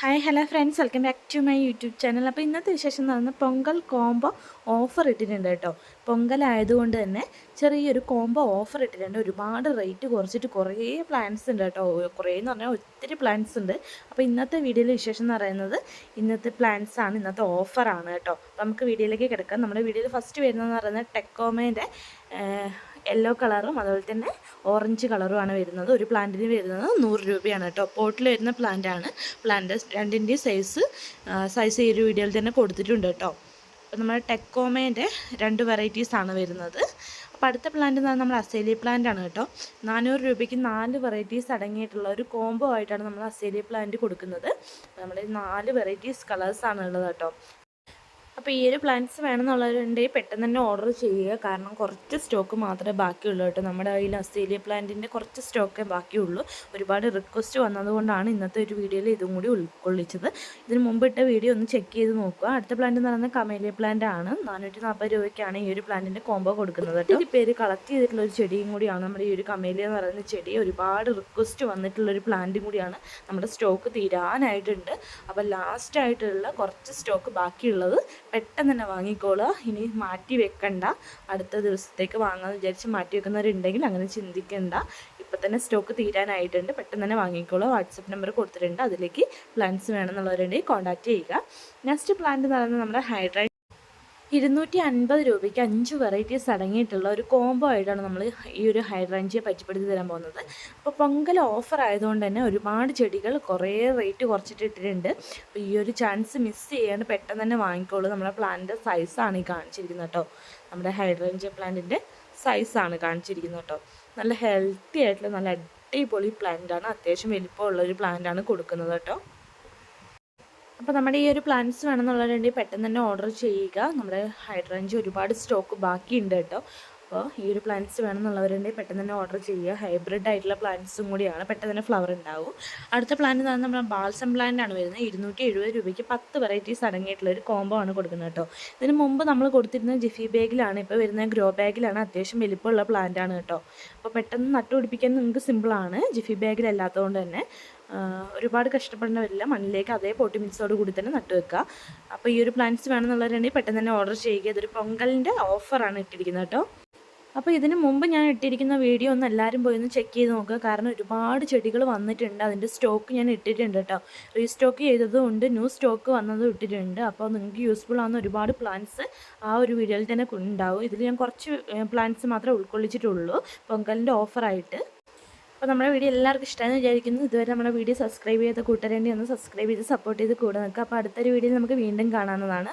Hi hello friends welcome back to my YouTube channel അപ്പോൾ ഇന്നത്തെ വിശേഷം എന്ന് പറയുന്നത് പൊങ്കൽ കോംബോ ഓഫർ ഇട്ടിട്ടുണ്ട് കേട്ടോ. പൊങ്കൽ ആയതുകൊണ്ട് തന്നെ ചെറിയൊരു കോംബോ ഓഫർ ഇട്ടിട്ടുണ്ട്. ഒരുപാട് റേറ്റ് കുറച്ചിട്ട് കുറേ പ്ലാൻസ് ഉണ്ട് കേട്ടോ. കുറേ എന്ന് പറഞ്ഞാൽ ഒത്തിരി പ്ലാൻസ് ഉണ്ട്. അപ്പോൾ ഇന്നത്തെ വീഡിയോയിലെ വിശേഷം എന്ന് പറയുന്നത് ഇന്നത്തെ പ്ലാൻസ് ആണ് ഇന്നത്തെ ഓഫറാണ് കേട്ടോ. അപ്പോൾ നമുക്ക് വീഡിയോയിലേക്ക് കിടക്കാം. നമ്മുടെ വീഡിയോയിൽ ഫസ്റ്റ് വരുന്നതെന്ന് പറയുന്നത് ടെക്കോമേന്റെ യെല്ലോ കളറും അതുപോലെ തന്നെ ഓറഞ്ച് കളറുമാണ് വരുന്നത്. ഒരു പ്ലാന്റിന് വരുന്നത് നൂറ് രൂപയാണ് കേട്ടോ. പോട്ടിൽ വരുന്ന പ്ലാന്റാണ് പ്ലാന്റ് രണ്ടിന്റെയും സൈസ് സൈസ് ഈ ഒരു വീഡിയോയിൽ തന്നെ കൊടുത്തിട്ടുണ്ട് കേട്ടോ. അപ്പോൾ നമ്മുടെ ടെക്കോമേന്റെ രണ്ട് വെറൈറ്റീസ് ആണ് വരുന്നത്. അപ്പോൾ അടുത്ത പ്ലാന്റ് എന്ന് പറഞ്ഞാൽ നമ്മൾ അസേലി പ്ലാന്റ് ആണ് കേട്ടോ. നാനൂറ് രൂപയ്ക്ക് നാല് വെറൈറ്റീസ് അടങ്ങിയിട്ടുള്ള ഒരു കോംബോ ആയിട്ടാണ് നമ്മൾ അസേലി പ്ലാന്റ് കൊടുക്കുന്നത്. നമ്മൾ നാല് വെറൈറ്റീസ് കളേഴ്സാണ് ഉള്ളത് കേട്ടോ. അപ്പോൾ ഈ ഒരു പ്ലാന്റ്സ് വേണമെന്നുള്ളവരുണ്ടെങ്കിൽ പെട്ടെന്ന് തന്നെ ഓർഡർ ചെയ്യുക. കാരണം കുറച്ച് സ്റ്റോക്ക് മാത്രമേ ബാക്കിയുള്ളൂ കേട്ടോ. നമ്മുടെ കയ്യിൽ അസ്ട്രേലിയ പ്ലാന്റിന്റെ കുറച്ച് സ്റ്റോക്കേ ബാക്കിയുള്ളൂ. ഒരുപാട് റിക്വസ്റ്റ് വന്നതുകൊണ്ടാണ് ഇന്നത്തെ ഒരു വീഡിയോയിൽ ഇതും കൂടി ഉൾക്കൊള്ളിച്ചത്. ഇതിന് മുമ്പ് ഇട്ട വീഡിയോ ഒന്ന് ചെക്ക് ചെയ്ത് നോക്കുക. അടുത്ത പ്ലാന്റ് എന്ന് പറയുന്നത് കമേലിയ പ്ലാന്റ് ആണ്. നാനൂറ്റി നാൽപ്പത് രൂപയ്ക്കാണ് ഈ ഒരു പ്ലാന്റിന്റെ കോംബോ കൊടുക്കുന്നത് കേട്ടോ. ഈ പേര് കളക്ട് ചെയ്തിട്ടുള്ള ഒരു ചെടിയും കൂടിയാണ്. നമ്മുടെ ഈ ഒരു കമേലിയ എന്ന് പറയുന്ന ചെടി ഒരുപാട് റിക്വസ്റ്റ് വന്നിട്ടുള്ള ഒരു പ്ലാന്റും കൂടിയാണ്. നമ്മുടെ സ്റ്റോക്ക് തീരാനായിട്ടുണ്ട്. അപ്പോൾ ലാസ്റ്റ് ആയിട്ടുള്ള കുറച്ച് സ്റ്റോക്ക് ബാക്കിയുള്ളത് പെട്ടെന്ന് തന്നെ വാങ്ങിക്കോളുക ഇനി മാറ്റി വെക്കണ്ട. അടുത്ത ദിവസത്തേക്ക് വാങ്ങാമെന്ന് വിചാരിച്ച് മാറ്റി വെക്കുന്നവരുണ്ടെങ്കിൽ അങ്ങനെ ചിന്തിക്കണ്ട. ഇപ്പം തന്നെ സ്റ്റോക്ക് തീരാനായിട്ടുണ്ട്. പെട്ടെന്ന് തന്നെ വാങ്ങിക്കോളുക വാട്സപ്പ് നമ്പർ കൊടുത്തിട്ടുണ്ട്. അതിലേക്ക് പ്ലാന്റ്സ് വേണമെന്നുള്ളവരുണ്ടെങ്കിൽ കോൺടാക്റ്റ് ചെയ്യുക. നെക്സ്റ്റ് പ്ലാന്റ് എന്ന് പറയുന്നത് നമ്മുടെ ഹൈഡ്രൈ ഇരുന്നൂറ്റി അൻപത് രൂപയ്ക്ക് അഞ്ച് വെറൈറ്റീസ് അടങ്ങിയിട്ടുള്ള ഒരു കോംബോ ആയിട്ടാണ് നമ്മൾ ഈ ഒരു ഹൈഡ്രാഞ്ചിയെ പറ്റിപ്പെടുത്തി തരാൻ പോകുന്നത്. അപ്പോൾ പൊങ്കൽ ഓഫർ ആയതുകൊണ്ട് തന്നെ ഒരുപാട് ചെടികൾ കുറേ റേറ്റ് കുറച്ചിട്ട് ഇട്ടിട്ടുണ്ട്. അപ്പോൾ ഈ ഒരു ചാൻസ് മിസ് ചെയ്യാണ്ട് പെട്ടെന്ന് തന്നെ വാങ്ങിക്കോളൂ. നമ്മുടെ പ്ലാന്റിന്റെ സൈസാണ് ഈ കാണിച്ചിരിക്കുന്നത് കേട്ടോ. നമ്മുടെ ഹൈഡ്രാഞ്ചിയ പ്ലാന്റിന്റെ സൈസാണ് കാണിച്ചിരിക്കുന്നത് കേട്ടോ. നല്ല ഹെൽത്തി ആയിട്ടുള്ള നല്ല അടിപൊളി പ്ലാന്റാണ് അത്യാവശ്യം വലിപ്പമുള്ള ഒരു പ്ലാന്റാണ് കൊടുക്കുന്നത് കേട്ടോ. അപ്പോൾ നമ്മുടെ ഈ ഒരു പ്ലാന്റ്സ് വേണമെന്നുള്ളവരുണ്ടെങ്കിൽ പെട്ടെന്ന് തന്നെ ഓർഡർ ചെയ്യുക. നമ്മുടെ ഹൈഡ്രഞ്ച് ഒരുപാട് സ്റ്റോക്ക് ബാക്കിയുണ്ട് കേട്ടോ. അപ്പോൾ ഈ ഒരു പ്ലാന്റ്സ് വേണമെന്നുള്ളവരുണ്ടെങ്കിൽ പെട്ടെന്ന് തന്നെ ഓർഡർ ചെയ്യുക. ഹൈബ്രിഡ് ആയിട്ടുള്ള പ്ലാന്റ്സും കൂടിയാണ്. പെട്ടെന്ന് തന്നെ ഫ്ലവർ ഉണ്ടാവും. അടുത്ത പ്ലാന്റ് എന്ന് നമ്മുടെ ബാൽസം പ്ലാന്റ് ആണ് വരുന്നത്. ഇരുന്നൂറ്റി എഴുപത് രൂപയ്ക്ക് പത്ത് വെറൈറ്റീസ് അടങ്ങിയിട്ടുള്ള ഒരു കോംബോ ആണ് കൊടുക്കുന്നത് കേട്ടോ. ഇതിന് മുമ്പ് നമ്മൾ കൊടുത്തിരുന്ന ജിഫി ബാഗിലാണ്. ഇപ്പോൾ വരുന്നത് ഗ്രോ ബാഗിലാണ് അത്യാവശ്യം വലിപ്പമുള്ള പ്ലാന്റ് ആണ് കേട്ടോ. അപ്പോൾ പെട്ടെന്ന് നട്ടുപിടിപ്പിക്കാൻ നിങ്ങൾക്ക് സിമ്പിളാണ് ജിഫി ബാഗിലല്ലാത്തതുകൊണ്ട് തന്നെ ഒരുപാട് കഷ്ടപ്പെടേണ്ടവരില്ല മണ്ണിലേക്ക് അതേ പൊട്ടി മിക്സോട് കൂടി തന്നെ നട്ടു വെക്കുക. അപ്പോൾ ഈ ഒരു പ്ലാന്റ്സ് വേണമെന്നുള്ളവരുണ്ടെങ്കിൽ പെട്ടെന്ന് തന്നെ ഓർഡർ ചെയ്യുക. ഇതൊരു പൊങ്കലിന്റെ ഓഫറാണ് ഇട്ടിരിക്കുന്നത് കേട്ടോ. അപ്പോൾ ഇതിന് മുമ്പ് ഞാൻ ഇട്ടിരിക്കുന്ന വീഡിയോ ഒന്ന് എല്ലാവരും പോയി ഒന്ന് ചെക്ക് ചെയ്ത് നോക്കുക. കാരണം ഒരുപാട് ചെടികൾ വന്നിട്ടുണ്ട്. അതിന്റെ സ്റ്റോക്ക് ഞാൻ ഇട്ടിട്ടുണ്ട് കേട്ടോ. റീസ്റ്റോക്ക് ചെയ്തതും ഉണ്ട് ന്യൂ സ്റ്റോക്ക് വന്നതും ഇട്ടിട്ടുണ്ട്. അപ്പോൾ നിങ്ങൾക്ക് യൂസ്ഫുൾ ആവുന്ന ഒരുപാട് പ്ലാന്റ്സ് ആ ഒരു വീഡിയോയിൽ തന്നെ ഉണ്ടാവും. ഇതിൽ ഞാൻ കുറച്ച് പ്ലാന്റ്സ് മാത്രമേ ഉൾക്കൊള്ളിച്ചിട്ടുള്ളൂ. പൊങ്കലിന്റെ ഓഫറായിട്ട് അപ്പോൾ നമ്മുടെ വീഡിയോ എല്ലാവർക്കും ഇഷ്ടമാണെന്ന് വിചാരിക്കുന്നു. ഇതുവരെ നമ്മുടെ വീഡിയോ സബ്സ്ക്രൈബ് ചെയ്ത കൂട്ടുകാരെ ഒന്ന് സബ്സ്ക്രൈബ് ചെയ്ത് സപ്പോർട്ട് ചെയ്ത് കൂടെ നിൽക്കുക അപ്പോൾ അടുത്തൊരു വീഡിയോയിൽ നമുക്ക് വീണ്ടും കാണാവുന്നതാണ്.